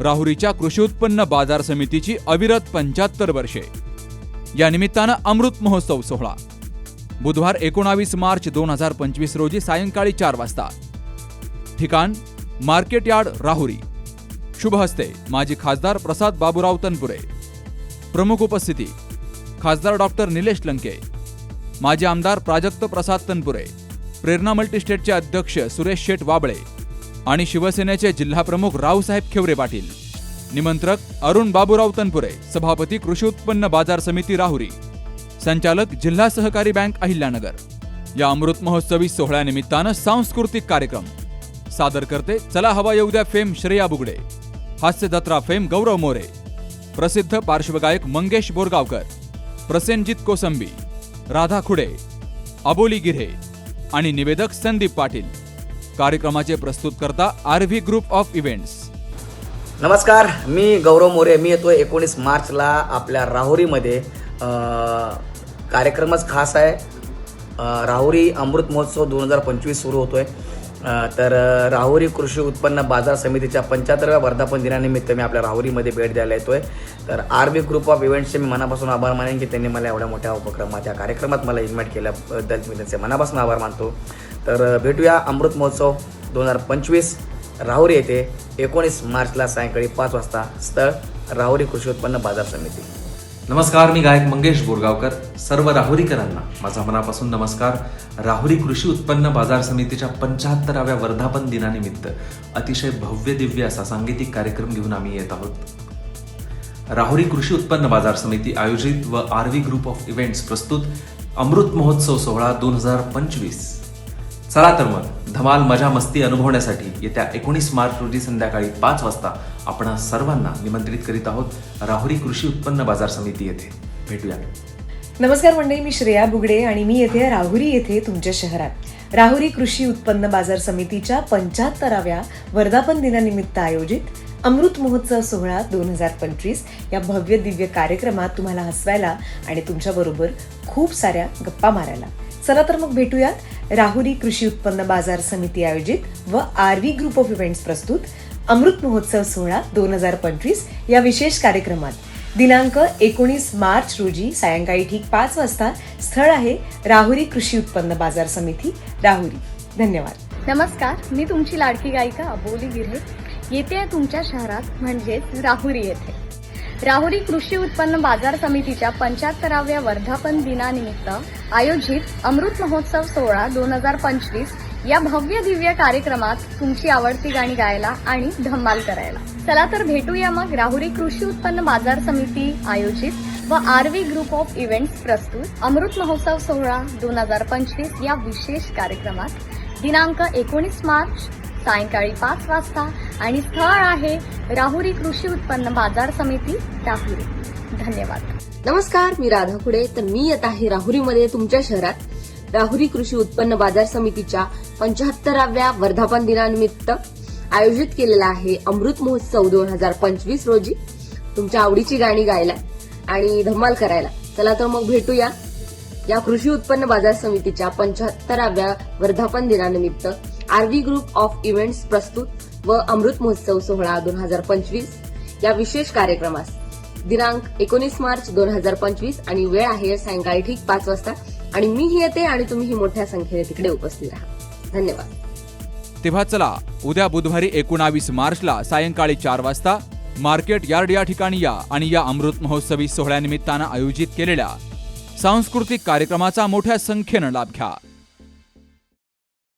राहुरीच्या कृषी उत्पन्न बाजार समितीची अविरत पंच्याहत्तर वर्षे. या निमित्तानं अमृत महोत्सव सोहळा. बुधवार एकोणावीस मार्च दोन हजार पंचवीस रोजी सायंकाळी चार वाजता. ठिकाण मार्केट यार्ड राहुरी. शुभ हस्ते माजी खासदार प्रसाद बाबूराव तनपुरे. प्रमुख उपस्थिती खासदार डॉक्टर निलेश लंके. माजी आमदार प्राजक्त प्रसाद तनपुरे. प्रेरणा मल्टीस्टेटचे अध्यक्ष सुरेश शेट वाबळे. आणि शिवसेनेचे जिल्हाप्रमुख रावसाहेब खेवरे पाटील. निमंत्रक अरुण बाबूराव तनपुरे सभापती कृषी उत्पन्न बाजार समिती राहुरी. संचालक जिल्हा सहकारी बँक अहिल्यानगर. या अमृत महोत्सवी सोहळ्यानिमित्तानं सांस्कृतिक कार्यक्रम. सादर करते चला हवा येऊ द्या फेम श्रेया बुगडे. हास्य जत्रा फेम गौरव मोरे. प्रसिद्ध पार्श्वगायक मंगेश बोरगावकर. प्रसेनजित कोसंबी. राधा खुडे. अबोली गिरे आणि निवेदक संदीप पाटील. कार्यक्रमाचे प्रस्तुतकर्ता R V group of events. नमस्कार मी गौरव मोरे. मी येतो एकोणीस मार्चला आपल्या राहुरीमध्ये. कार्यक्रमच खास आहे. राहुरी अमृत महोत्सव दोन हजार पंचवीस सुरू होतो आहे तर राहुरी कृषी उत्पन्न बाजार समितीच्या पंच्याहत्तरव्या वर्धापन दिनानिमित्त मी आपल्या राहुरीमध्ये भेट द्यायला येतो आहे तर आर ग्रुप ऑफ इव्हेंट्सचे मी मनापासून आभार मानेन की त्यांनी मला एवढ्या मोठ्या उपक्रमाच्या कार्यक्रमात मला इन्व्हाइट केल्याबद्दल मी त्यांचे मनापासून आभार मानतो. तर भेटूया अमृत महोत्सव दोन हजार पंचवीस राहुरी येथे एकोणीस मार्चला सायंकाळी पाच वाजता स्थळ राहुरी कृषी उत्पन्न बाजार समिती. नमस्कार मी गायक मंगेश बोरगावकर. सर्व राहुरीकरांना माझा मनापासून नमस्कार. राहुरी कृषी उत्पन्न बाजार समितीच्या पंच्याहत्तराव्या वर्धापन दिनानिमित्त अतिशय भव्य दिव्य असा सांगीतिक कार्यक्रम घेऊन आम्ही येत आहोत. राहुरी कृषी उत्पन्न बाजार समिती आयोजित व आरवी ग्रुप ऑफ इव्हेंट्स प्रस्तुत अमृत महोत्सव सोहळा दोन हजार पंचवीस. चला तर मग धमाल मजा मस्ती अनुभवण्यासाठी येत्या एकोणीस मार्च रोजी संध्याकाळी पाच वाजता आपण सर्वांना निमंत्रित करीत आहोत राहुरी कृषी उत्पन्न बाजार समिती येथे. भेटूया. नमस्कार मंडळी मी श्रेया बुगडे आणि मी येथे राहुरी येथे तुमच्या शहरात. राहुरी कृषी उत्पन्न बाजार समितीच्या पंच्याहत्तराव्या वर्धापन दिनानिमित्त आयोजित अमृत महोत्सव सोहळा दोन हजार पंचवीस या भव्य दिव्य कार्यक्रमात तुम्हाला हसवायला आणि तुमच्याबरोबर खूप साऱ्या गप्पा मारायला. चला तर मग भेटूयात. राहुरी कृषी उत्पन्न बाजार समिती आयोजित व R V group of events प्रस्तुत अमृत महोत्सव सोहळा दोन हजार पंचवीस या विशेष कार्यक्रमात. दिनांक एकोणीस मार्च रोजी सायंकाळी ठीक पाच वाजता स्थळ आहे राहुरी कृषी उत्पन्न बाजार समिती राहुरी. धन्यवाद. नमस्कार मी तुमची लाडकी गायिका अबोली गिरे येते आहे तुमच्या शहरात म्हणजेच राहुरी येथे. राहुरी कृषी उत्पन्न बाजार समितीच्या पंच्याहत्तराव्या वर्धापन दिनानिमित्त आयोजित अमृत महोत्सव सोहळा दोन हजार पंचवीस या भव्य दिव्य कार्यक्रमात तुमची आवडती गाणी गायला आणि धम्माल करायला. चला तर भेटूया मग राहुरी कृषी उत्पन्न बाजार समिती आयोजित व आरवी ग्रुप ऑफ इव्हेंट्स प्रस्तुत अमृत महोत्सव सोहळा दोन हजार पंचवीस या विशेष कार्यक्रमात. दिनांक एकोणीस मार्च सायंकाळी पाच वाजता आणि स्थळ आहे राहुरी कृषी उत्पन्न बाजार समिती राहुरी. धन्यवाद. नमस्कार मी राधा कुडे. तर मी येत आहे राहुरीमध्ये तुमच्या शहरात. राहुरी कृषी उत्पन्न बाजार समितीच्या पंच्याहत्तराव्या वर्धापन दिनानिमित्त आयोजित केलेला आहे अमृत महोत्सव दोन हजार पंचवीस रोजी. तुमच्या आवडीची गाणी गायला आणि धमाल करायला. चला तर मग भेटूया. या कृषी उत्पन्न बाजार समितीच्या पंच्याहत्तराव्या वर्धापन दिनानिमित्त आरवी ग्रुप ऑफ इव्हेंट्स प्रस्तुत व अमृत महोत्सव सोहळा दोन हजार पंचवीस या विशेष कार्यक्रमास. दिनांक एकोणीस मार्च दोन हजार पंचवीस आणि वेळ आहे सायंकाळी ठीक पाच वाजता आणि मीही येते आणि तुम्हीही मोठ्या संख्येने तिकडे उपस्थित राहा. धन्यवाद. तेव्हा चला उद्या बुधवारी एकोणावीस मार्चला सायंकाळी चार वाजता मार्केट यार्ड या ठिकाणी या आणि या अमृत महोत्सवी सोहळ्यानिमित्तानं आयोजित केलेल्या सांस्कृतिक कार्यक्रमाचा मोठ्या संख्येनं लाभ घ्या.